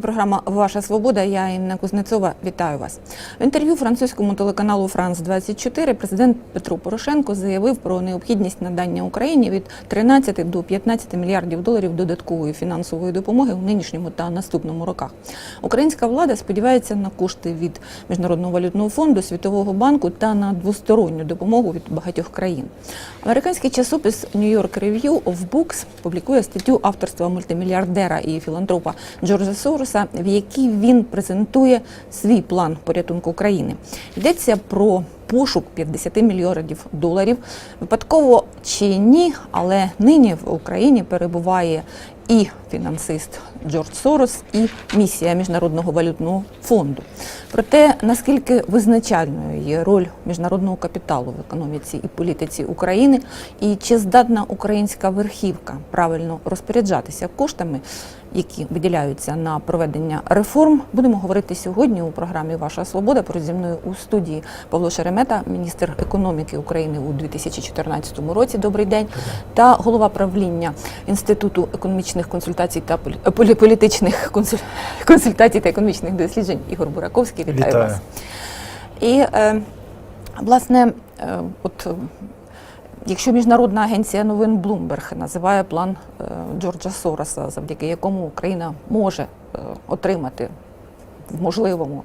Це програма Ваша Свобода. Я Інна Кузнецова. Вітаю вас. В інтерв'ю французькому телеканалу Франс 24 президент Петро Порошенко заявив про необхідність надання Україні від 13 до 15 мільярдів доларів додаткової фінансової допомоги у нинішньому та наступному роках. Українська влада сподівається на кошти від Міжнародного валютного фонду, Світового банку та на двосторонню допомогу від багатьох країн. Американський часопис York Review Books публікує статтю авторства мультимільярдера і філантропа Джорджа Сороса, в якій він презентує свій план порятунку України. Йдеться про пошук 50 мільярдів доларів. Випадково чи ні, але нині в Україні перебуває і фінансист Джордж Сорос, і місія Міжнародного валютного фонду. Про те, наскільки визначальною є роль міжнародного капіталу в економіці і політиці України, і чи здатна українська верхівка правильно розпоряджатися коштами, які виділяються на проведення реформ, будемо говорити сьогодні у програмі Ваша свобода. Поруч зі мною у студії Павло Шеремета, міністр економіки України у 2014 році. Добрий день, та голова правління інституту економічних консультацій та полі- е, політичних консуль- консультацій та економічних досліджень Ігор Бураковський. Вітаю, Вітаю. вас. І е, власне, е, от. е, Якщо міжнародна агенція новин Bloomberg називає план е, Джорджа Сороса, завдяки якому Україна може е, отримати можливому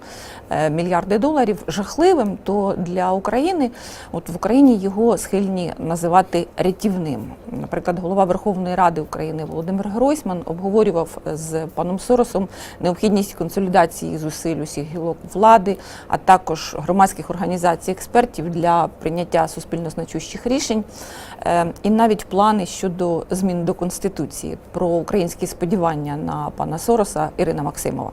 е, мільярди доларів жахливим, то для України, от в Україні його схильні називати рятівним. Наприклад, голова Верховної Ради України Володимир Гройсман обговорював з паном Соросом необхідність консолідації зусиль усіх гілок влади, а також громадських організацій експертів для прийняття суспільно значущих рішень, Е, і навіть плани щодо змін до конституції про українські сподівання на пана Сороса Ірина Максимова.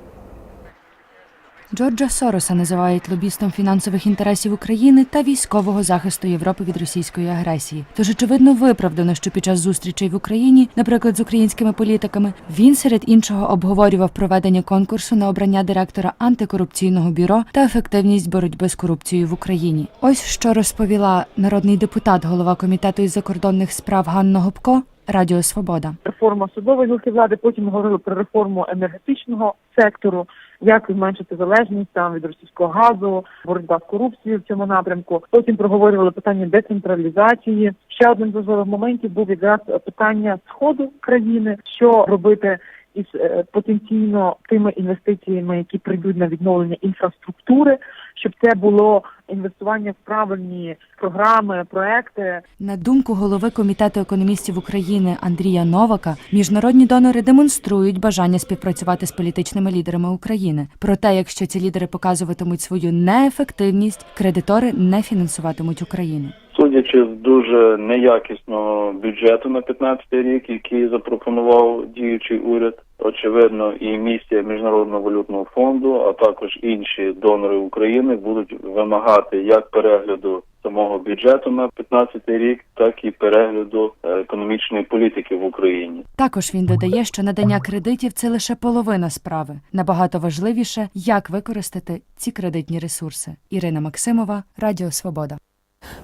Джорджа Сороса називають лобістом фінансових інтересів України та військового захисту Європи від російської агресії. Тож очевидно виправдано, що під час зустрічей в Україні, наприклад, з українськими політиками, він серед іншого обговорював проведення конкурсу на обрання директора антикорупційного бюро та ефективність боротьби з корупцією в Україні. Ось що розповіла народний депутат, голова комітету із закордонних справ Ганна Гопко. Радіо Свобода. реформа судової гілки влади. Потім говорили про реформу енергетичного сектору, як зменшити залежність там від російського газу, боротьба з корупцією в цьому напрямку. Потім проговорювали питання децентралізації. Ще одним з важливих моментів був якраз питання сходу країни, що робити. Із е, потенційно тими інвестиціями, які прийдуть на відновлення інфраструктури, щоб це було інвестування в правильні програми, проекти, На думку голови комітету економістів України Андрія Новака, міжнародні донори демонструють бажання співпрацювати з політичними лідерами України. Проте, якщо ці лідери показуватимуть свою неефективність, кредитори не фінансуватимуть Україну. Судячи з дуже неякісного бюджету на 15 рік, який запропонував діючий уряд, очевидно, і місія Міжнародного валютного фонду, а також інші донори України будуть вимагати як перегляду самого бюджету на 15 рік, так і перегляду е, економічної політики в Україні. Також він додає, що надання кредитів це лише половина справи. Набагато важливіше, як використати ці кредитні ресурси. Ірина Максимова, Радіо Свобода.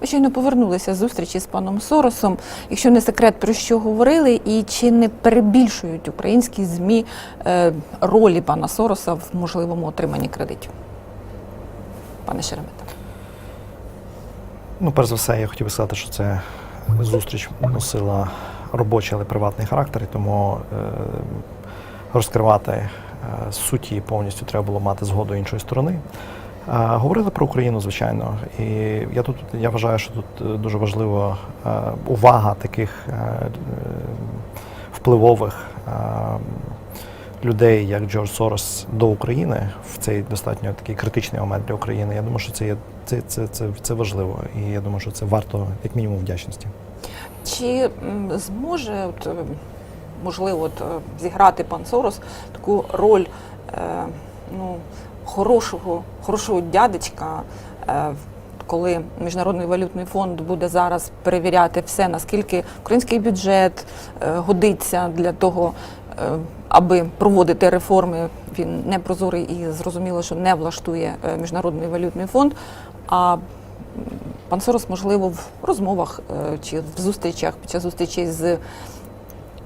Ви щойно повернулися з зустрічі з паном Соросом. Якщо не секрет, про що говорили, і чи не перебільшують українські змі е, ролі пана Сороса в можливому отриманні кредитів? Пане Шеремета. Ну, перш за все, я хотів би сказати, що це зустріч носила робочий, але приватний характер, і тому е, розкривати е, суті повністю треба було мати згоду іншої сторони. Говорили про Україну, звичайно, і я тут я вважаю, що тут е, дуже важлива е, увага таких е, впливових. Людей, як Джордж Сорос до України в цей достатньо такий критичний момент для України. Я думаю, що це є це, це, це, це важливо, і я думаю, що це варто як мінімум вдячності. Чи зможе, от, можливо, от, зіграти пан Сорос таку роль е, ну, хорошого, хорошого дядечка, е, коли Міжнародний валютний фонд буде зараз перевіряти все, наскільки український бюджет е, годиться для того, е, аби проводити реформи, він не прозорий і зрозуміло, що не влаштує Міжнародний валютний фонд. А Пан Сорос, можливо, в розмовах чи в зустрічах під час зустрічей з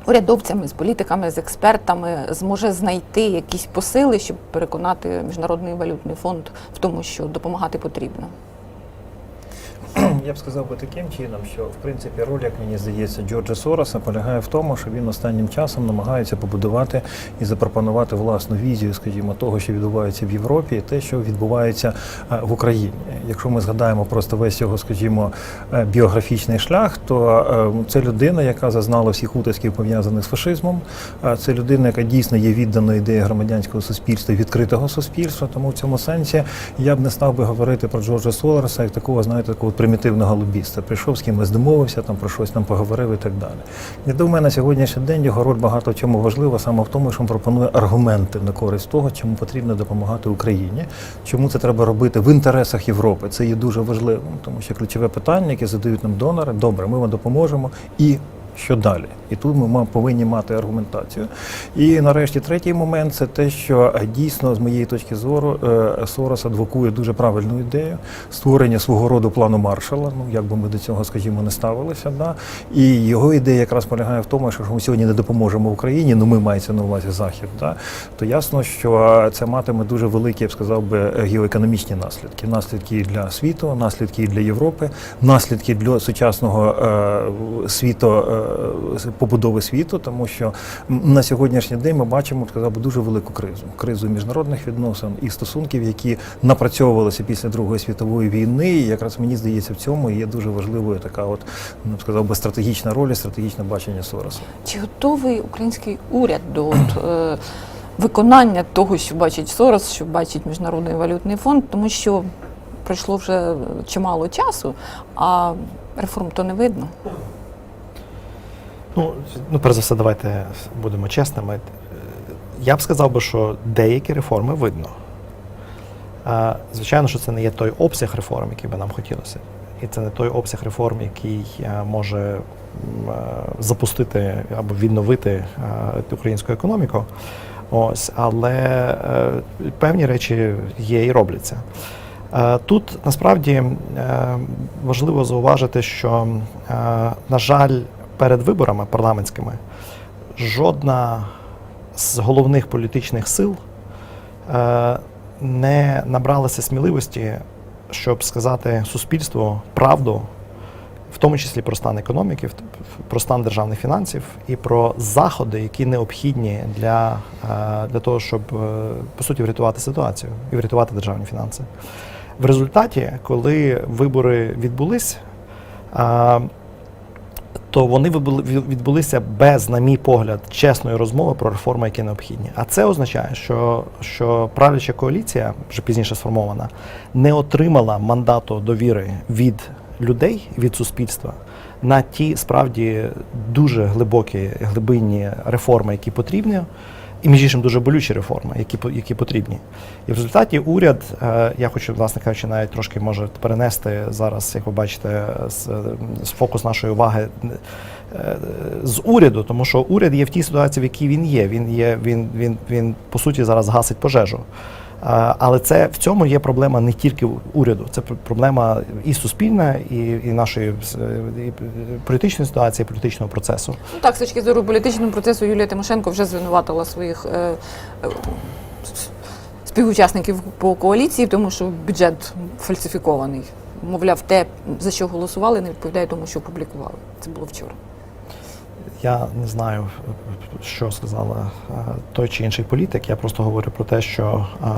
урядовцями, з політиками, з експертами зможе знайти якісь посили, щоб переконати Міжнародний валютний фонд в тому, що допомагати потрібно? Я б сказав би таким чином, що в принципі роль, як мені здається, Джорджа Сороса полягає в тому, що він останнім часом намагається побудувати і запропонувати власну візію, скажімо, того, що відбувається в Європі, і те, що відбувається е, в Україні. Якщо ми згадаємо просто весь його, скажімо, е, біографічний шлях, то е, це людина, яка зазнала всіх утисків пов'язаних з фашизмом. Це людина, яка дійсно є відданою ідеї громадянського суспільства, відкритого суспільства. Тому в цьому сенсі я б не став би говорити про Джорджа Соларса як такого, знаєте, такого примітивного лобіста. Прийшов з кимось домовився, там про щось там поговорив і так далі. Я думаю, на сьогоднішній день його роль багато в чому важлива, саме в тому, що він пропонує аргументи на користь того, чому потрібно допомагати Україні, чому це треба робити в інтересах Європи. Це є дуже важливим, тому що ключове питання, яке задають нам донори, добре, ми вам допоможемо і. Що далі? І тут ми повинні мати аргументацію. І нарешті третій момент це те, що е, дійсно, з моєї точки зору, е, Сорос адвокує дуже правильну ідею створення свого роду плану маршала. Ну як би ми до цього, скажімо, не ставилися. Да? І його ідея якраз полягає в тому, що ми сьогодні не допоможемо Україні, ну ми мається на увазі захід, да? то ясно, що це матиме дуже великі, я б сказав би, геоекономічні наслідки. Наслідки для світу, наслідки для Європи, наслідки для сучасного е, світу, е, побудови світу, тому що на сьогоднішній день ми бачимо, сказав би, дуже велику кризу. Кризу міжнародних відносин і стосунків, які напрацьовувалися після Другої світової війни. І якраз мені здається, в цьому є дуже важливою така, от ну, сказав би, стратегічна роль, стратегічне бачення Сороса. Чи готовий український уряд до от, е, виконання того, що бачить Сорос, що бачить Міжнародний валютний фонд, тому що пройшло вже чимало часу, а реформ то не видно. Ну, ну, перш за все, давайте будемо чесними. Я б сказав би, що деякі реформи видно. Звичайно, що це не є той обсяг реформ, який би нам хотілося. І це не той обсяг реформ, який е, може е, запустити або відновити е, українську економіку. Ось, але певні речі є і робляться. Тут насправді важливо зауважити, що, на жаль, перед виборами парламентськими жодна з головних політичних сил е, не набралася сміливості, щоб сказати суспільству правду, в тому числі про стан економіки, про стан державних фінансів і про заходи, які необхідні для, е, для того, щоб е, по суті врятувати ситуацію і врятувати державні фінанси. В результаті, коли вибори відбулись, то вони відбулися без, на мій погляд, чесної розмови про реформи, які необхідні. А це означає, що, що правляча коаліція, вже пізніше сформована, не отримала мандату довіри від людей, від суспільства на ті справді дуже глибокі, глибинні реформи, які потрібні. І між іншим дуже болючі реформи, які які потрібні. І в результаті уряд, е, я хочу, власне кажучи, навіть трошки може перенести зараз, як ви бачите, з, фокус нашої уваги е, з уряду, тому що уряд є в тій ситуації, в якій він є. Він є, він, він, він по суті зараз гасить пожежу. Але це в цьому є проблема не тільки уряду, це проблема і суспільна, і, і нашої е, і політичної ситуації, політичного процесу. Ну так, з точки зору політичного процесу Юлія Тимошенко вже звинуватила своїх е, е, співучасників по коаліції, тому що бюджет фальсифікований. Мовляв, те, за що голосували, не відповідає тому, що опублікували. Це було вчора. Я не знаю, що сказала е, той чи інший політик. Я просто говорю про те, що е,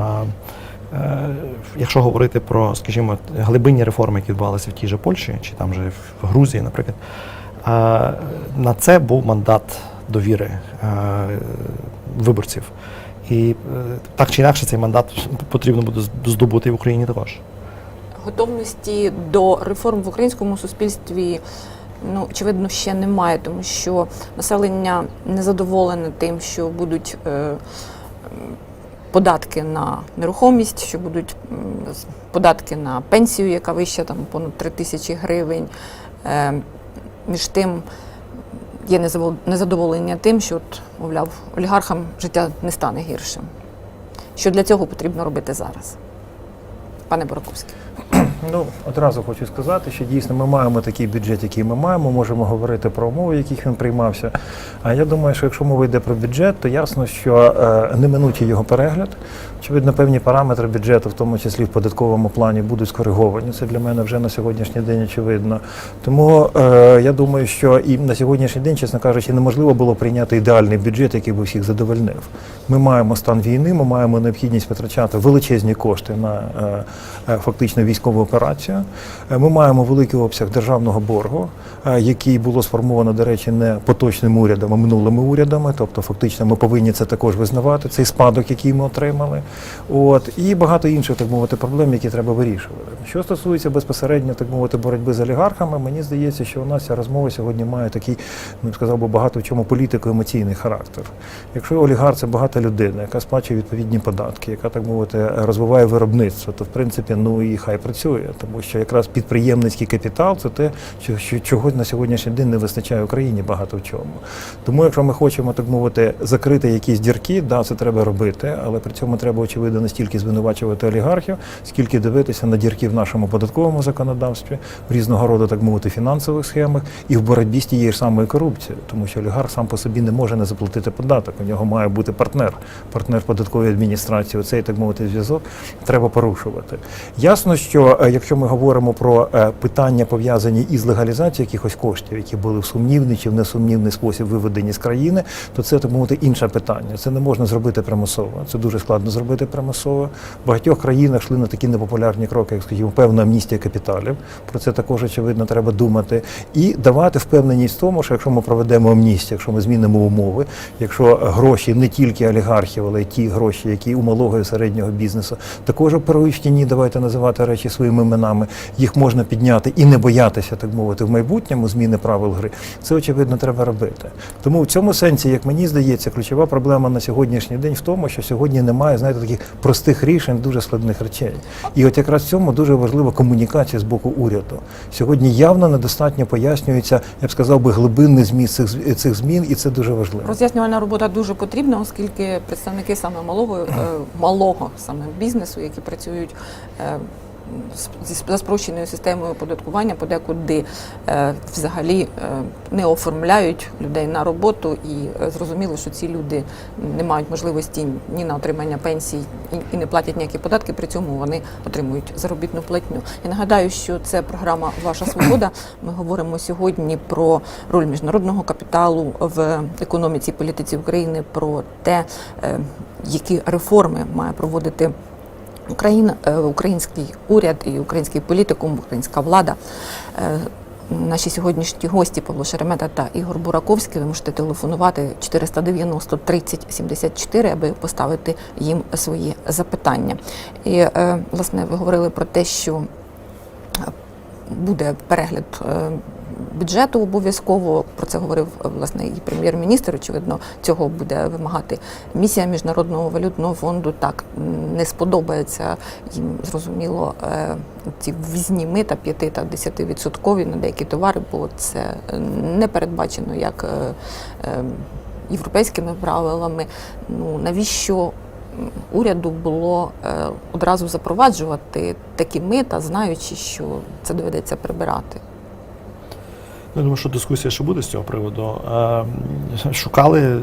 е, якщо говорити про, скажімо, глибинні реформи, які відбувалися в тій же Польщі, чи там же в Грузії, наприклад, на це був мандат довіри виборців. І так чи інакше цей мандат потрібно буде здобути в Україні також. Готовності до реформ в українському суспільстві ну очевидно ще немає, тому що населення незадоволене тим, що будуть е, податки на нерухомість, що будуть податки на пенсію, яка вища там понад 3 тисячі гривень. Е, між тим є незадоволення тим, що, от, мовляв, олігархам життя не стане гіршим. Що для цього потрібно робити зараз? Пане Бораковський. Ну, одразу хочу сказати, що дійсно ми маємо такий бюджет, який ми маємо, можемо говорити про умови, яких він приймався. А я думаю, що якщо мова йде про бюджет, то ясно, що е, неминучий його перегляд. Очевидно, певні параметри бюджету, в тому числі в податковому плані, будуть скориговані. Це для мене вже на сьогоднішній день очевидно. Тому е, я думаю, що і на сьогоднішній день, чесно кажучи, неможливо було прийняти ідеальний бюджет, який би всіх задовольнив. Ми маємо стан війни, ми маємо необхідність витрачати величезні кошти на е, е, фактично військову. Е, Ми маємо великий обсяг державного боргу, е, який було сформовано, до речі, не поточним урядом, а минулими урядами. Тобто, фактично, ми повинні це також визнавати. Цей спадок, який ми отримали. От і багато інших, так мовити, проблем, які треба вирішувати. Що стосується безпосередньо, так мовити, боротьби з олігархами, мені здається, що у нас ця розмова сьогодні має такий, ну сказав би, багато в чому політико-емоційний характер. Якщо олігарх це багата людина, яка сплачує відповідні податки, яка так мовити розвиває виробництво, то в принципі ну і хай працює, тому що якраз підприємницький капітал це те, що, чогось на сьогоднішній день не вистачає Україні багато в чому. Тому, якщо ми хочемо так мовити закрити якісь дірки, да, це треба робити, але при цьому треба очевидно не стільки звинувачувати олігархів, скільки дивитися на дірки в нашому податковому законодавстві, в різного роду, так мовити, фінансових схемах і в боротьбі з тією ж самою корупцією, тому що олігарх сам по собі не може не заплатити податок. У нього має бути партнер, партнер податкової адміністрації. Оцей так мовити зв'язок треба порушувати. Ясно, що е, якщо ми говоримо про е, питання пов'язані із легалізацією якихось коштів, які були в сумнівний чи в несумнівний спосіб виведені з країни, то це так мовити інше питання. Це не можна зробити примусово. Це дуже складно зробити примусово. В багатьох країнах йшли на такі непопулярні кроки, як скажімо, певна амністія капіталів. Про це також очевидно треба думати і давати впевненість в тому, що якщо ми проведемо амністію, якщо ми змінимо умови, якщо гроші не тільки олігархів, але й ті гроші, які у малого і середнього бізнесу, також тіні, давайте називати речі своїми іменами, їх можна підняти і не боятися, так мовити, в майбутньому зміни правил гри. Це очевидно треба робити. Тому в цьому сенсі, як мені здається, ключова проблема на сьогоднішній день в тому, що сьогодні немає знаєте, таких простих рішень, дуже складних речей. І от якраз в цьому дуже важлива комунікація з боку уряду. Сьогодні явно недостатньо пояснюється, я б сказав би, глибинний зміст цих, цих змін, і це дуже важливо. Роз'яснювальна робота дуже потрібна, оскільки представники саме малого, е, малого саме бізнесу, які працюють е, за спрощеною системою оподаткування, подекуди е, взагалі е, не оформляють людей на роботу, і е, зрозуміло, що ці люди не мають можливості ні на отримання пенсій і- не платять ніякі податки. При цьому вони отримують заробітну платню. Я нагадаю, що це програма Ваша свобода. Ми говоримо сьогодні про роль міжнародного капіталу в економіці і політиці України, про те, які реформи має проводити. Україна, е, український уряд і український політикум, українська влада. Е, Наші сьогоднішні гості Павло Шеремета та Ігор Бураковський. Ви можете телефонувати 490 30 74, аби поставити їм свої запитання. І е, власне ви говорили про те, що буде перегляд бюджету обов'язково. Про це говорив е, власне і прем'єр-міністр. Очевидно, цього буде вимагати місія міжнародного валютного фонду. Так не сподобається їм зрозуміло е, ці ввізні мита 5 та 10 відсоткові на деякі товари, бо це е, не передбачено як європейськими правилами. Ну навіщо? Уряду було одразу запроваджувати такі мита, знаючи, що це доведеться прибирати. Я думаю, що дискусія ще буде з цього приводу. Е, Шукали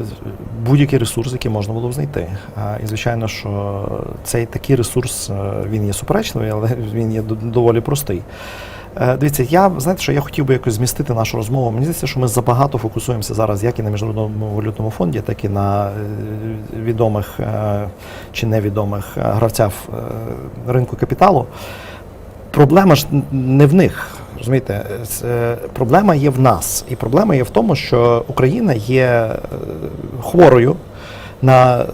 будь-який ресурс, який можна було б знайти. Е, І звичайно, що цей такий ресурс е, він є суперечливий, але він є доволі простий. Дивіться, я знаєте, що я хотів би якось змістити нашу розмову. Мені здається, що ми забагато фокусуємося зараз як і на міжнародному валютному фонді, так і на відомих чи невідомих гравцях ринку капіталу. Проблема ж не в них. Розумієте, проблема є в нас. І проблема є в тому, що Україна є е, хворою на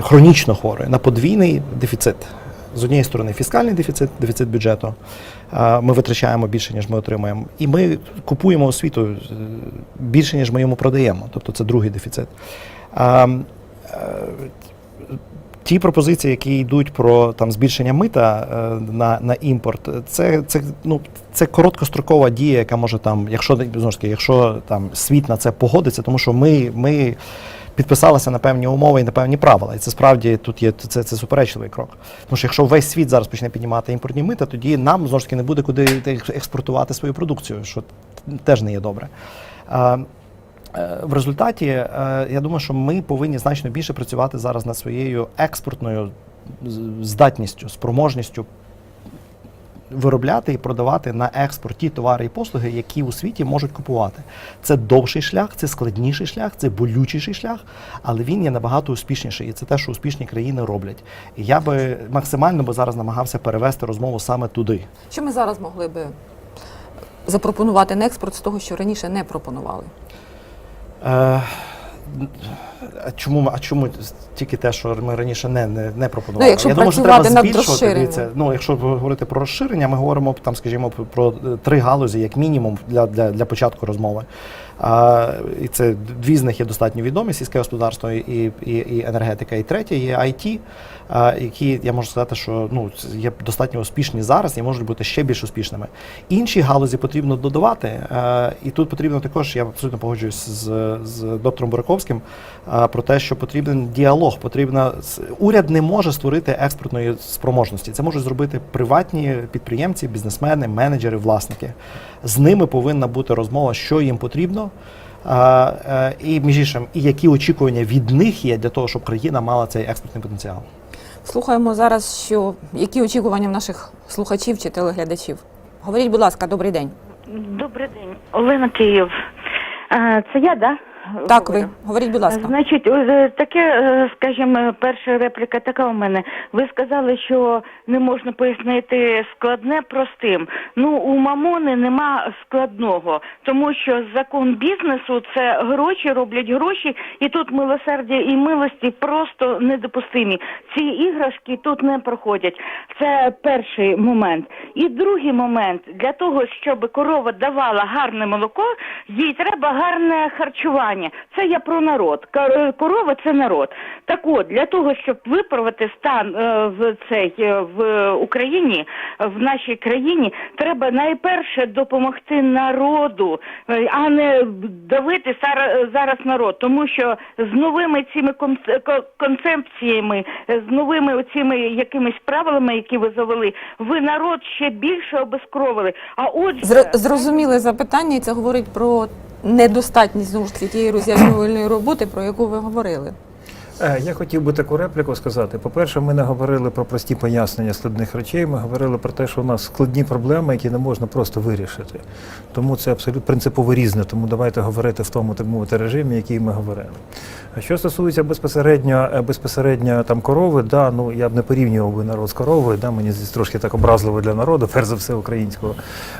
хронічно хворою на подвійний дефіцит. З однієї сторони, фіскальний дефіцит, дефіцит бюджету. Ми витрачаємо більше, ніж ми отримуємо. І ми купуємо освіту е, більше, ніж ми йому продаємо. Тобто це другий дефіцит. Ті пропозиції, які йдуть про там збільшення мита е, на, на імпорт, це, це, ну, це короткострокова дія, яка може там, якщо знову ж таки, якщо там світ на це погодиться, тому що ми, ми підписалися на певні умови і на певні правила. І це справді тут є це, це суперечливий крок. Тому що якщо весь світ зараз почне піднімати імпортні мита, тоді нам знову ж таки не буде куди експортувати свою продукцію, що теж не є добре. Е, В результаті е, я думаю, що ми повинні значно більше працювати зараз над своєю експортною здатністю, спроможністю виробляти і продавати на експорт ті товари і послуги, які у світі можуть купувати. Це довший шлях, це складніший шлях, це болючіший шлях, але він є набагато успішніший. І це те, що успішні країни роблять. І я би максимально би зараз намагався перевести розмову саме туди. Що ми зараз могли би запропонувати на експорт з того, що раніше не пропонували? Е, а чому, а чому тільки те, що ми раніше не, не, не пропонували? Ну, якщо Я думаю, що треба збільшувати. Дивіться, ну, якщо говорити про розширення, ми говоримо там, скажімо, про е, три галузі, як мінімум, для, для, для початку розмови. А, і це дві з них є достатньо відомі: сільське господарство і, і, і енергетика. І третє є IT, які я можу сказати, що ну є достатньо успішні зараз і можуть бути ще більш успішними. Інші галузі потрібно додавати, і тут потрібно також. Я абсолютно погоджуюсь з, з доктором Бураковським про те, що потрібен діалог. Потрібно с- уряд не може створити експортної спроможності. Це можуть зробити приватні підприємці, бізнесмени, менеджери, власники. З ними повинна бути розмова, що їм потрібно. Е, І між іншим, і які очікування від них є для того, щоб країна мала цей експортний потенціал. Слухаємо зараз, що які очікування в наших слухачів чи телеглядачів. Говоріть, будь ласка, добрий день. Добрий день, Олена Київ. Е, Це я, да? Так, говорю? ви говоріть, будь ласка. Значить, е, таке, е, скажімо, перша репліка така у мене. Ви сказали, що не можна пояснити складне простим. Ну, у мамони нема складного, тому що закон бізнесу це гроші роблять гроші, і тут милосердя і милості просто недопустимі. Ці іграшки тут не проходять. Це перший момент. І другий момент для того, щоб корова давала гарне молоко, їй треба гарне харчування. Це я про народ. Кор- Корова це народ. Так от, для того, щоб виправити стан е, в цей е, в Україні, е, в нашій країні, треба найперше допомогти народу, е, а не давити зараз народ. Тому що з новими цими конц- концепціями, е, з новими цими якимись правилами, які ви завели, ви народ ще більше обескровили. А отже, Зр- Зрозуміле запитання, і це говорить про недостатність знову ж таки тієї роз'яснювальної роботи, про яку ви говорили. Е, Я хотів би таку репліку сказати. По-перше, ми не говорили про прості пояснення складних речей. Ми говорили про те, що у нас складні проблеми, які не можна просто вирішити. Тому це абсолютно принципово різне. Тому давайте говорити в тому, так мовити, режимі, який ми говорили. А що стосується безпосередньо, е, безпосередньо там корови, да, ну я б не порівнював би народ з коровою, да, мені здається, трошки так образливо для народу, перш за все українського.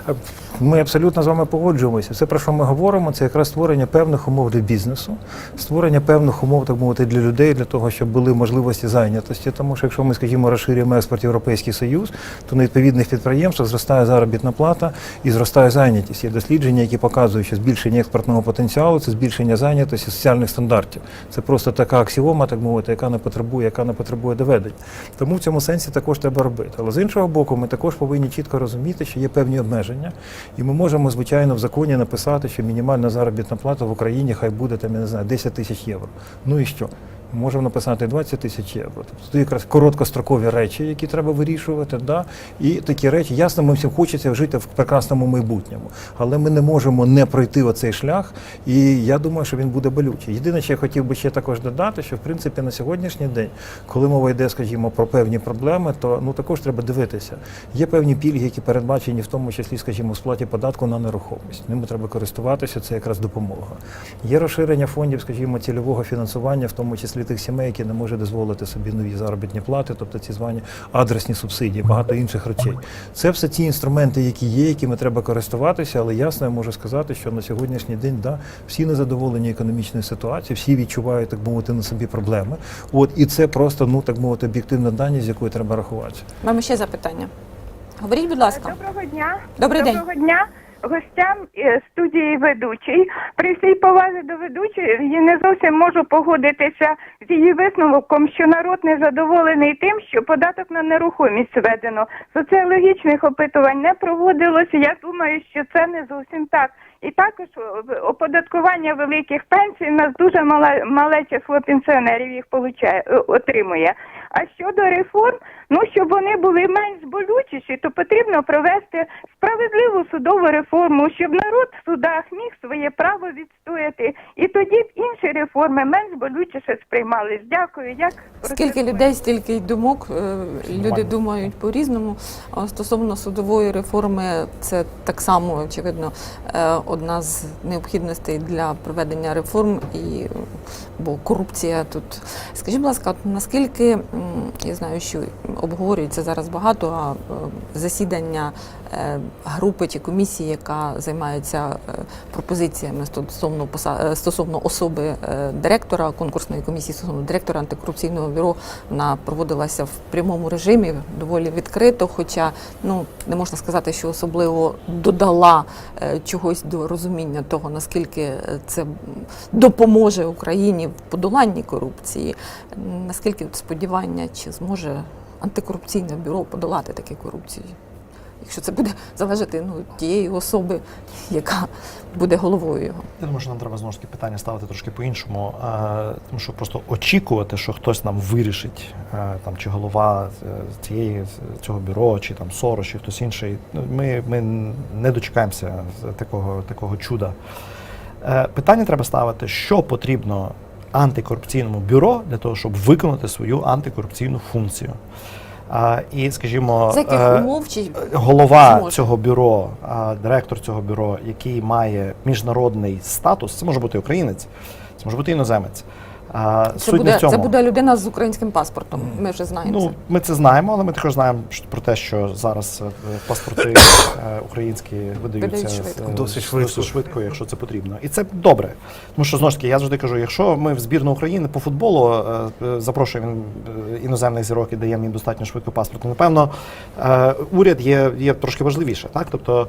Е, Ми абсолютно з вами погоджуємося. Все, про що ми говоримо, це якраз створення певних умов для бізнесу, створення певних умов, так мовити, для людей, для того, щоб були можливості зайнятості. Тому що якщо ми, скажімо, розширюємо експорт Європейський Союз, то на відповідних підприємствах зростає заробітна плата і зростає зайнятість. Є дослідження, які показують, що збільшення експортного потенціалу це збільшення зайнятості соціальних стандартів. Це просто така аксіома, так мовити, яка не потребує, яка не потребує доведення. Тому в цьому сенсі також треба робити. Але з іншого боку, ми також повинні чітко розуміти, що є певні обмеження, і ми можемо, звичайно, в законі написати, що мінімальна заробітна плата в Україні хай буде там, я не знаю, 10 тисяч євро. Ну і що? Можемо написати 20 тисяч євро. Тобто це якраз короткострокові речі, які треба вирішувати. Да? І такі речі, ясно, ми всім хочеться жити в прекрасному майбутньому. Але ми не можемо не пройти оцей шлях, і я думаю, що він буде болючий. Єдине, що я хотів би ще також додати, що в принципі на сьогоднішній день, коли мова йде, скажімо, про певні проблеми, то ну також треба дивитися. Є певні пільги, які передбачені, в тому числі, скажімо, в сплаті податку на нерухомість. Ними треба користуватися, це якраз допомога. Є розширення фондів, скажімо, цільового фінансування, в тому числі тих сімей, які не можуть дозволити собі нові заробітні плати, тобто ці звані адресні субсидії, багато інших речей. Це все ті інструменти, які є, якими треба користуватися, але ясно я можу сказати, що на сьогоднішній день да, всі незадоволені економічною ситуацією, всі відчувають, так мовити, на собі проблеми. От і це просто, ну так мовити, об'єктивна даність, з якою треба рахуватися. Маємо ще запитання. Говоріть, будь ласка. Доброго дня. Добрий день. Дня. Гостям е, студії ведучий. При всій повазі до ведучої я не зовсім можу погодитися з її висновком, що народ не задоволений тим, що податок на нерухомість введено. Соціологічних опитувань не проводилося. Я думаю, що це не зовсім так. І також о, оподаткування великих пенсій у нас дуже мале, мале число пенсіонерів їх получає, е, отримує. А щодо реформ, ну щоб вони були менш болючіші, то потрібно провести справедливу судову реформу, щоб народ в судах міг своє право відстояти, і тоді б інші реформи менш болючіше сприймались. Дякую. Як Скільки людей, стільки й думок. Е, Люди думають по-різному. Стосовно судової реформи, це так само, очевидно, е, одна з необхідностей для проведення реформ, і, бо корупція тут. Скажіть, будь ласка, наскільки я знаю, що обговорюється зараз багато, а е, засідання групи чи комісії, яка займається е, пропозиціями стосовно е, стосовно особи е, директора конкурсної комісії стосовно директора антикорупційного бюро, вона проводилася в прямому режимі, доволі відкрито. Хоча ну не можна сказати, що особливо додала е, чогось до розуміння того, наскільки е, це допоможе Україні в подоланні корупції. Наскільки сподівання, чи зможе антикорупційне бюро подолати таку корупцію? Якщо це буде залежати ну, тієї особи, яка буде головою його. Я думаю, що нам треба знову ж таки питання ставити трошки по-іншому, е, тому що просто очікувати, що хтось нам вирішить, е, там чи голова е, цієї цього бюро, чи там Сорос, чи хтось інший. ну, Ми, ми не дочекаємося такого, такого чуда. Е, Питання треба ставити, що потрібно антикорупційному бюро для того, щоб виконати свою антикорупційну функцію. І, скажімо, За яких е, умов чи голова зможе? цього бюро, директор цього бюро, який має міжнародний статус, це може бути українець, це може бути іноземець. А, це суть не буде, в цьому. це буде людина з українським паспортом? Ми вже знаємо Ну, це. ми це знаємо, але ми також знаємо що- про те, що зараз е, паспорти е, українські видаються швидко. е, Досить швидко. досить швидко, якщо це потрібно. І це добре. Тому що знову ж таки, я завжди кажу, якщо ми в збірну України по футболу запрошуємо іноземних зірок і даємо їм достатньо швидко паспорт, то напевно уряд є, є трошки важливіше. Так? Тобто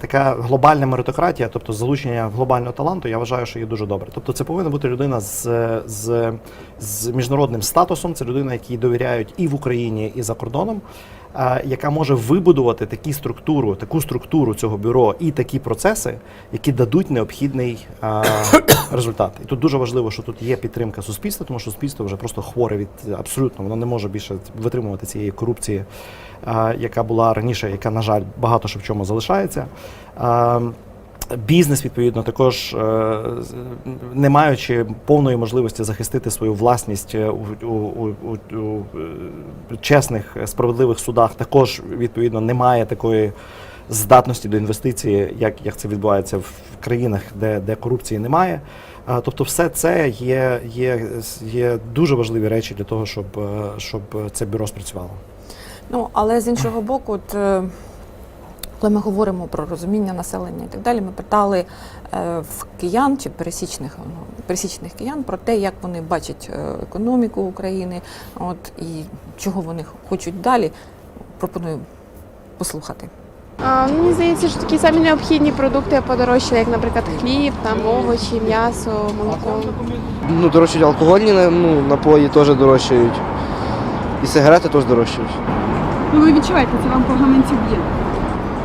така глобальна меритократія, тобто залучення глобального таланту, я вважаю, що є дуже добре. Тобто це повинна бути людина з, з, з міжнародним статусом, це людина, якій довіряють і в Україні, і за кордоном. Яка може вибудувати такі структуру, таку структуру цього бюро і такі процеси, які дадуть необхідний результат. І тут дуже важливо, що тут є підтримка суспільства, тому що суспільство вже просто хворе від абсолютно, воно не може більше витримувати цієї корупції, яка була раніше, яка, на жаль, багато що в чому залишається. Бізнес, відповідно, також е, не маючи повної можливості захистити свою власність е, у, у, у, у, е, чесних, справедливих судах, також відповідно не має такої здатності до інвестиції, як, як це відбувається в країнах, де, де корупції немає. Тобто, все це є, є, є дуже важливі речі для того, щоб, щоб це бюро спрацювало. Ну, але з іншого боку, е, коли ми говоримо про розуміння населення і так далі, ми питали е, в киян чи пересічних, ну, пересічних киян про те, як вони бачать е, економіку України, от, і чого вони хочуть далі. Пропоную послухати. А, ну, мені здається, що такі самі необхідні продукти подорожчали, як, наприклад, хліб, там овочі, м'ясо, молоко. Ну, дорожчають алкогольні ну, напої теж дорожчають. І сигарети теж дорожчають. Ну ви відчуваєте, це вам по гаманцю б'є.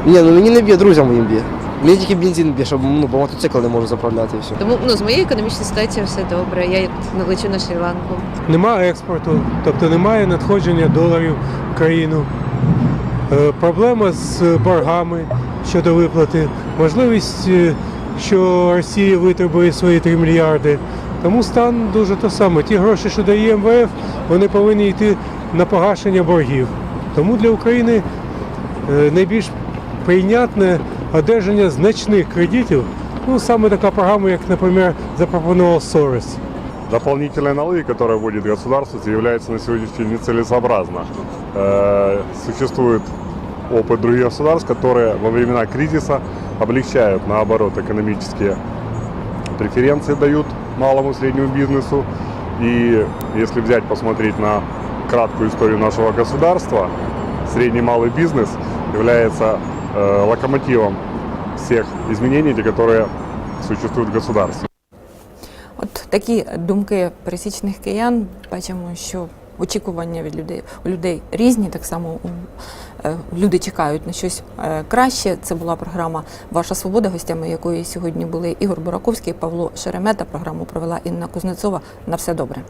Ні, ну мені не б'є, друзям моїм б'є. Мені тільки бензин б'є, щоб ну, бо мотоцикл не можу заправляти і все. Тому ну з моєю економічною ситуацією все добре. Я не лечу на Шрі-Ланку. Нема експорту, тобто немає надходження доларів в країну. Е, Проблема з боргами щодо виплати, можливість, е, що Росія витребує свої 3 мільярди. Тому стан дуже то саме. Ті гроші, що дає МВФ, вони повинні йти на погашення боргів. Тому для України е, найбільш прийнятне одержання значних кредитів. Ну, саме така програма, як, наприклад, запропонував Сорос. Дополнительные налоги, которые вводит государство, являются на сегодняшний день нецелесообразно. Э, Существует опыт других государств, которые во времена кризиса облегчают, наоборот, экономические преференции дают малому и среднему бизнесу. И если взять, посмотреть на краткую историю нашего государства, средний малый бизнес является э, локомотивом всех изменений, которые существуют в государстве. От такі думки пересічних киян. Бачимо, що очікування від людей у людей різні. Так само е, люди чекають на щось е, краще. Це була програма Ваша свобода, гостями якої сьогодні були Ігор Бураковський, Павло Шеремета. Програму провела Інна Кузнецова. На все добре.